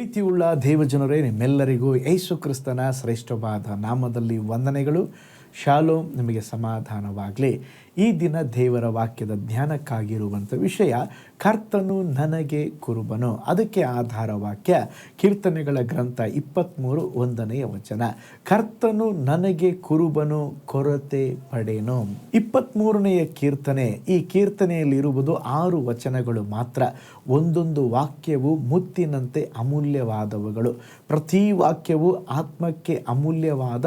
ಪ್ರೀತಿಯುಳ್ಳ ದೇವಜನರೇ ನಿಮ್ಮೆಲ್ಲರಿಗೂ ಯೇಸು ಕ್ರಿಸ್ತನ ಶ್ರೇಷ್ಠವಾದ ನಾಮದಲ್ಲಿ ವಂದನೆಗಳು. ಶಾಲೋ ನಿಮಗೆ ಸಮಾಧಾನವಾಗಲಿ. ಈ ದಿನ ದೇವರ ವಾಕ್ಯದ ಧ್ಯಾನಕ್ಕಾಗಿರುವಂಥ ವಿಷಯ, ಕರ್ತನು ನನಗೆ ಕುರುಬನು. ಅದಕ್ಕೆ ಆಧಾರ ವಾಕ್ಯ, ಕೀರ್ತನೆಗಳ ಗ್ರಂಥ ಇಪ್ಪತ್ತ್ಮೂರು ಒಂದನೆಯ ವಚನ. ಕರ್ತನು ನನಗೆ ಕುರುಬನು, ಕೊರತೆ ಪಡೆನು. ಇಪ್ಪತ್ತ್ಮೂರನೆಯ ಕೀರ್ತನೆ, ಈ ಕೀರ್ತನೆಯಲ್ಲಿರುವುದು ಆರು ವಚನಗಳು ಮಾತ್ರ. ಒಂದೊಂದು ವಾಕ್ಯವು ಮುತ್ತಿನಂತೆ ಅಮೂಲ್ಯವಾದವುಗಳು. ಪ್ರತಿ ವಾಕ್ಯವು ಆತ್ಮಕ್ಕೆ ಅಮೂಲ್ಯವಾದ,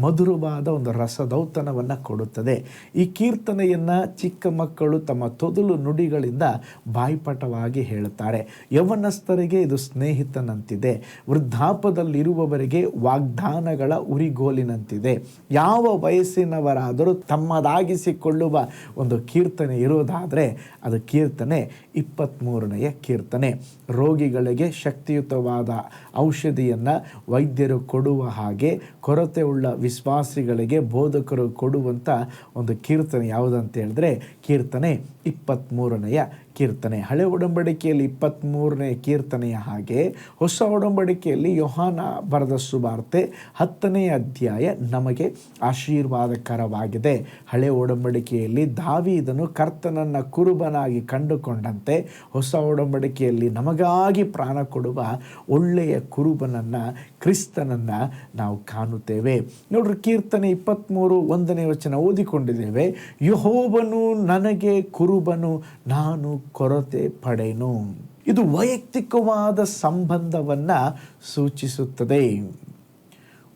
ಮಧುರವಾದ ಒಂದು ರಸದೌತಣವನ್ನು ಕೊಡುತ್ತದೆ. ಈ ಕೀರ್ತನೆಯನ್ನು ಚಿಕ್ಕ ಮಕ್ಕಳು ತಮ್ಮ ತೊದಲು ನುಡಿಗಳಿಂದ ಬಾಯ್ಪಟವಾಗಿ ಹೇಳುತ್ತಾರೆ. ಯವನಸ್ಥರಿಗೆ ಇದು ಸ್ನೇಹಿತನಂತಿದೆ. ವೃದ್ಧಾಪದಲ್ಲಿರುವವರಿಗೆ ವಾಗ್ದಾನಗಳ ಉರಿಗೋಲಿನಂತಿದೆ. ಯಾವ ವಯಸ್ಸಿನವರಾದರೂ ತಮ್ಮದಾಗಿಸಿಕೊಳ್ಳುವ ಒಂದು ಕೀರ್ತನೆ ಇರುವುದಾದರೆ ಅದು ಕೀರ್ತನೆ ಇಪ್ಪತ್ತ್ಮೂರನೆಯ ಕೀರ್ತನೆ. ರೋಗಿಗಳಿಗೆ ಶಕ್ತಿಯುತವಾದ ಔಷಧಿಯನ್ನು ವೈದ್ಯರು ಕೊಡುವ ಹಾಗೆ ಕೊರತೆ ಉಳ್ಳ ವಿಶ್ವಾಸಿಗಳಿಗೆ ಬೋಧಕರು ಕೊಡುವಂಥ ಒಂದು ಕೀರ್ತನೆ. ಯಾವುದಂತ ಹೇಳಿದ್ರೆ ಕೀರ್ತನೆ ಇಪ್ಪತ್ತ್ಮೂರನೆಯ ಕೀರ್ತನೆ, ಹಳೆ ಒಡಂಬಡಿಕೆಯಲ್ಲಿ ಇಪ್ಪತ್ತ್ಮೂರನೇ ಕೀರ್ತನೆಯ ಹಾಗೆ ಹೊಸ ಒಡಂಬಡಿಕೆಯಲ್ಲಿ ಯೋಹಾನ ಬರೆದ ಸುವಾರ್ತೆ ಹತ್ತನೇ ಅಧ್ಯಾಯ ನಮಗೆ ಆಶೀರ್ವಾದಕರವಾಗಿದೆ. ಹಳೆ ಒಡಂಬಡಿಕೆಯಲ್ಲಿ ದಾವಿದನು ಕರ್ತನನ್ನು ಕುರುಬನಾಗಿ ಕಂಡುಕೊಂಡಂತೆ ಹೊಸ ಒಡಂಬಡಿಕೆಯಲ್ಲಿ ನಮಗಾಗಿ ಪ್ರಾಣ ಕೊಡುವ ಒಳ್ಳೆಯ ಕುರುಬನನ್ನು, ಕ್ರಿಸ್ತನನ್ನು ನಾವು ಕಾಣುತ್ತೇವೆ. ನೋಡ್ರಿ, ಕೀರ್ತನೆ ಇಪ್ಪತ್ತ್ಮೂರು ಒಂದನೇ ವಚನ ಓದಿಕೊಂಡಿದ್ದೇವೆ. ಯಹೋಬನು ನನಗೆ ಕುರುಬನು, ನಾನು ಕೊರತೆ ಪಡೆನು ಇದು ವೈಯಕ್ತಿಕವಾದ ಸಂಬಂಧವನ್ನು ಸೂಚಿಸುತ್ತದೆ.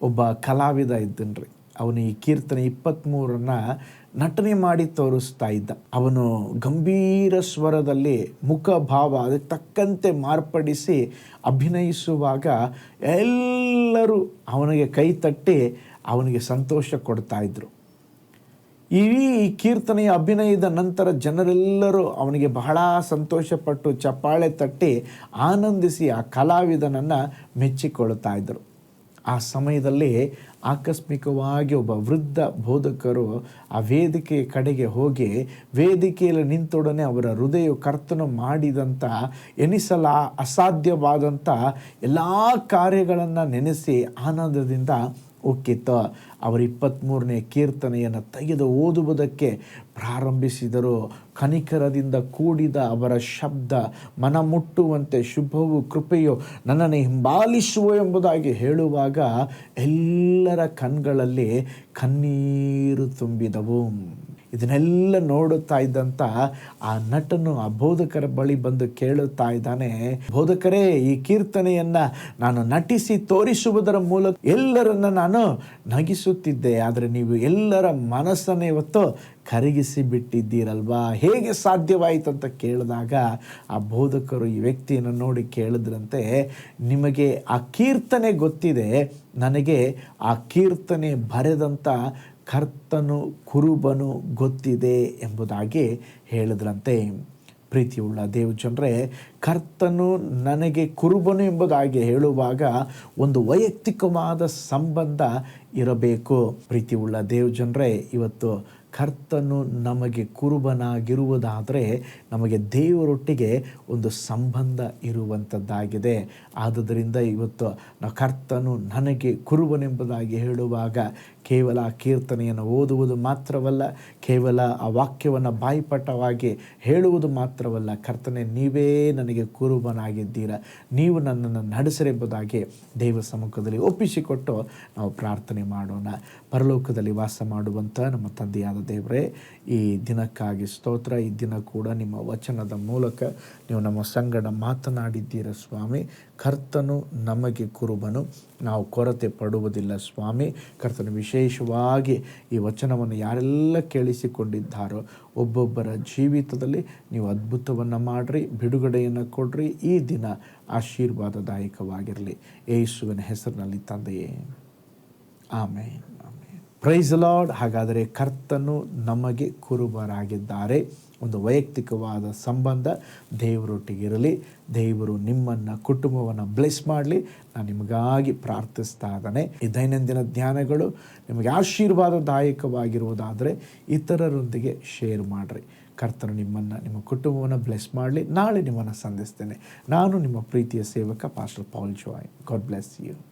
ಒಬ್ಬ ಕಲಾವಿದ ಇದ್ದನ್ರಿ. ಅವನು ಈ ಕೀರ್ತನೆ ಇಪ್ಪತ್ತ್ಮೂರನ್ನು ನಟನೆ ಮಾಡಿ ತೋರಿಸ್ತಾ ಇದ್ದ. ಅವನು ಗಂಭೀರ ಸ್ವರದಲ್ಲಿ ಮುಖಭಾವ ಅದಕ್ಕೆ ತಕ್ಕಂತೆ ಮಾರ್ಪಡಿಸಿ ಅಭಿನಯಿಸುವಾಗ ಎಲ್ಲರೂ ಅವನಿಗೆ ಕೈ ತಟ್ಟಿ ಅವನಿಗೆ ಸಂತೋಷ ಕೊಡ್ತಾ ಈ ಕೀರ್ತನೆಯ ಅಭಿನಯದ ನಂತರ ಜನರೆಲ್ಲರೂ ಅವನಿಗೆ ಬಹಳ ಸಂತೋಷಪಟ್ಟು ಚಪ್ಪಾಳೆ ತಟ್ಟಿ ಆನಂದಿಸಿ ಆ ಕಲಾವಿದನನ್ನು ಮೆಚ್ಚಿಕೊಳ್ಳುತ್ತಾ ಇದ್ದರು. ಆ ಸಮಯದಲ್ಲಿ ಆಕಸ್ಮಿಕವಾಗಿ ಒಬ್ಬ ವೃದ್ಧ ಬೋಧಕರು ಆ ವೇದಿಕೆಯ ಕಡೆಗೆ ಹೋಗಿ ವೇದಿಕೆಯಲ್ಲಿ ನಿಂತೊಡನೆ ಅವರ ಹೃದಯ ಕರ್ತನು ಮಾಡಿದಂಥ ಎನಿಸಲ ಅಸಾಧ್ಯವಾದಂಥ ಎಲ್ಲ ಕಾರ್ಯಗಳನ್ನು ನೆನೆಸಿ ಆನಂದದಿಂದ ಉಕ್ಕಿತ್ತು ಅವರ ಇಪ್ಪತ್ತ್ಮೂರನೇ ಕೀರ್ತನೆಯನ್ನು ತೆಗೆದು ಓದುವುದಕ್ಕೆ ಪ್ರಾರಂಭಿಸಿದರು. ಕನಿಕರದಿಂದ ಕೂಡಿದ ಅವರ ಶಬ್ದ ಮನ ಮುಟ್ಟುವಂತೆ ಶುಭವು ಕೃಪೆಯು ನನ್ನನ್ನು ಹಿಂಬಾಲಿಸುವ ಎಂಬುದಾಗಿ ಹೇಳುವಾಗ ಎಲ್ಲರ ಕಣ್ಗಳಲ್ಲಿ ಕಣ್ಣೀರು ತುಂಬಿದವು. ಇದನ್ನೆಲ್ಲ ನೋಡುತ್ತಾ ಇದ್ದಂತ ಆ ನಟನು ಆ ಬೋಧಕರ ಬಳಿ ಬಂದು ಕೇಳುತ್ತಾ ಇದ್ದಾನೆ, ಬೋಧಕರೇ, ಈ ಕೀರ್ತನೆಯನ್ನು ನಾನು ನಟಿಸಿ ತೋರಿಸುವುದರ ಮೂಲಕ ಎಲ್ಲರನ್ನ ನಾನು ನಗಿಸುತ್ತಿದ್ದೆ. ಆದರೆ ನೀವು ಎಲ್ಲರ ಮನಸ್ಸನ್ನು ಇವತ್ತು ಕರಗಿಸಿ ಬಿಟ್ಟಿದ್ದೀರಲ್ವಾ ಹೇಗೆ ಸಾಧ್ಯವಾಯಿತು? ಅಂತ ಕೇಳಿದಾಗ ಆ ಬೋಧಕರು ಈ ವ್ಯಕ್ತಿಯನ್ನು ನೋಡಿ ಕೇಳಿದ್ರಂತೆ, ನಿಮಗೆ ಆ ಕೀರ್ತನೆ ಗೊತ್ತಿದೆ. ನನಗೆ ಆ ಕೀರ್ತನೆ ಬರೆದಂಥ ಕರ್ತನು ಕುರುಬನು ಗೊತ್ತಿದೆ ಎಂಬುದಾಗಿ ಹೇಳಿದ್ರಂತೆ. ಪ್ರೀತಿಯುಳ್ಳ ದೇವಜನರೇ, ಕರ್ತನು ನನಗೆ ಕುರುಬನು ಎಂಬುದಾಗಿ ಹೇಳುವಾಗ ಒಂದು ವೈಯಕ್ತಿಕವಾದ ಸಂಬಂಧ ಇರಬೇಕು. ಪ್ರೀತಿಯುಳ್ಳ ದೇವಜನರೇ, ಇವತ್ತು ಕರ್ತನು ನಮಗೆ ಕುರುಬನಾಗಿರುವುದಾದರೆ ನಮಗೆ ದೇವರೊಟ್ಟಿಗೆ ಒಂದು ಸಂಬಂಧ ಇರುವಂಥದ್ದಾಗಿದೆ. ಆದುದರಿಂದ ಇವತ್ತು ನಾವು ಕರ್ತನು ನನಗೆ ಕುರುಬನೆಂಬುದಾಗಿ ಹೇಳುವಾಗ ಕೇವಲ ಆ ಕೀರ್ತನೆಯನ್ನು ಓದುವುದು ಮಾತ್ರವಲ್ಲ, ಕೇವಲ ಆ ವಾಕ್ಯವನ್ನು ಬಾಯಿಪಟವಾಗಿ ಹೇಳುವುದು ಮಾತ್ರವಲ್ಲ, ಕರ್ತನೆ, ನೀವೇ ನನಗೆ ಕುರುಬನಾಗಿದ್ದೀರ. ನೀವು ನನ್ನನ್ನು ನಡೆಸರೆಂಬುದಾಗಿ ದೇವ ಸಮ್ಮುಖದಲ್ಲಿ ಒಪ್ಪಿಸಿಕೊಟ್ಟು ನಾವು ಪ್ರಾರ್ಥನೆ ಮಾಡೋಣ. ಪರಲೋಕದಲ್ಲಿ ವಾಸ ಮಾಡುವಂಥ ನಮ್ಮ ತಂದೆಯಾದ ದೇವರೇ, ಈ ದಿನಕ್ಕಾಗಿ ಸ್ತೋತ್ರ, ಈ ದಿನ ಕೂಡ ನಿಮ್ಮ ವಚನದ ಮೂಲಕ ನೀವು ನಮ್ಮ ಸಂಗಡ ಮಾತನಾಡಿದ್ದೀರ ಸ್ವಾಮಿ. ಕರ್ತನು ನಮಗೆ ಕುರುಬನು, ನಾವು ಕೊರತೆ ಪಡುವುದಿಲ್ಲ ಸ್ವಾಮಿ. ಕರ್ತನು ವಿಶೇಷವಾಗಿ ಈ ವಚನವನ್ನು ಯಾರೆಲ್ಲ ಕೇಳಿಸಿಕೊಂಡಿದ್ದಾರೋ, ಒಬ್ಬೊಬ್ಬರ ಜೀವಿತದಲ್ಲಿ ನೀವು ಅದ್ಭುತವನ್ನು ಮಾಡಿರಿ, ಬಿಡುಗಡೆಯನ್ನು ಕೊಡ್ರಿ, ಈ ದಿನ ಆಶೀರ್ವಾದದಾಯಕವಾಗಿರಲಿ. ಯೇಸುವಿನ ಹೆಸರಿನಲ್ಲಿ ತಂದೆಯೇ. ಆಮೇಲೆ ಪ್ರೈಸ್ ಲಾರ್ಡ್ ಹಾಗಾದರೆ ಕರ್ತನು ನಮಗೆ ಕುರುಬರಾಗಿದ್ದಾರೆ. ಒಂದು ವೈಯಕ್ತಿಕವಾದ ಸಂಬಂಧ ದೇವರೊಟ್ಟಿಗಿರಲಿ. ದೇವರು ನಿಮ್ಮನ್ನು, ಕುಟುಂಬವನ್ನು ಬ್ಲೆಸ್ ಮಾಡಲಿ. ನಾನು ನಿಮಗಾಗಿ ಪ್ರಾರ್ಥಿಸ್ತಾ ಇದ್ದಾನೆ. ಈ ದೈನಂದಿನ ಧ್ಯಾನಗಳು ನಿಮಗೆ ಆಶೀರ್ವಾದದಾಯಕವಾಗಿರುವುದಾದರೆ ಇತರರೊಂದಿಗೆ ಶೇರ್ ಮಾಡಿರಿ. ಕರ್ತನು ನಿಮ್ಮನ್ನು, ನಿಮ್ಮ ಕುಟುಂಬವನ್ನು ಬ್ಲೆಸ್ ಮಾಡಲಿ. ನಾಳೆ ನಿಮ್ಮನ್ನು ಸಂಧಿಸ್ತೇನೆ. ನಾನು ನಿಮ್ಮ ಪ್ರೀತಿಯ ಸೇವಕ pastor Paul Joy God bless you